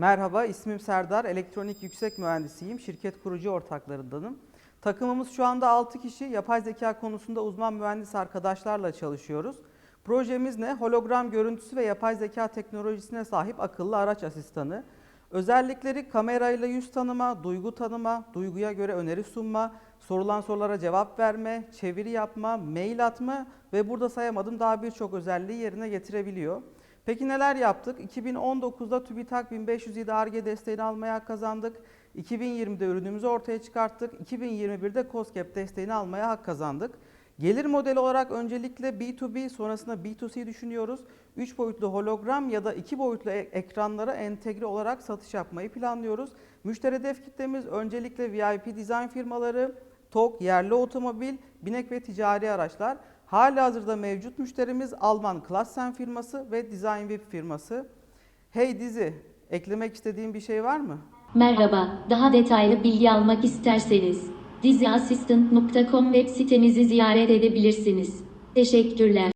Merhaba, ismim Serdar. Elektronik yüksek mühendisiyim. Şirket kurucu ortaklarındanım. Takımımız şu anda 6 kişi. Yapay zeka konusunda uzman mühendis arkadaşlarla çalışıyoruz. Projemiz ne? Hologram görüntüsü ve yapay zeka teknolojisine sahip akıllı araç asistanı. Özellikleri kamerayla yüz tanıma, duygu tanıma, duyguya göre öneri sunma, sorulan sorulara cevap verme, çeviri yapma, mail atma ve burada sayamadım daha birçok özelliği yerine getirebiliyor. Peki neler yaptık? 2019'da TÜBİTAK 1507 ARGE desteğini almaya kazandık. 2020'de ürünümüzü ortaya çıkarttık. 2021'de COSGAP desteğini almaya hak kazandık. Gelir modeli olarak öncelikle B2B sonrasında B2C düşünüyoruz. 3 boyutlu hologram ya da 2 boyutlu e- ekranlara entegre olarak satış yapmayı planlıyoruz. Müşteri hedef kitlemiz öncelikle VIP dizayn firmaları, TOG, yerli otomobil, binek ve ticari araçlar. Hali hazırda mevcut müşterimiz Alman Klassen firması ve Design Web firması. Hey Dizi, eklemek istediğin bir şey var mı? Merhaba, daha detaylı bilgi almak isterseniz diziassistant.com web sitemizi ziyaret edebilirsiniz. Teşekkürler.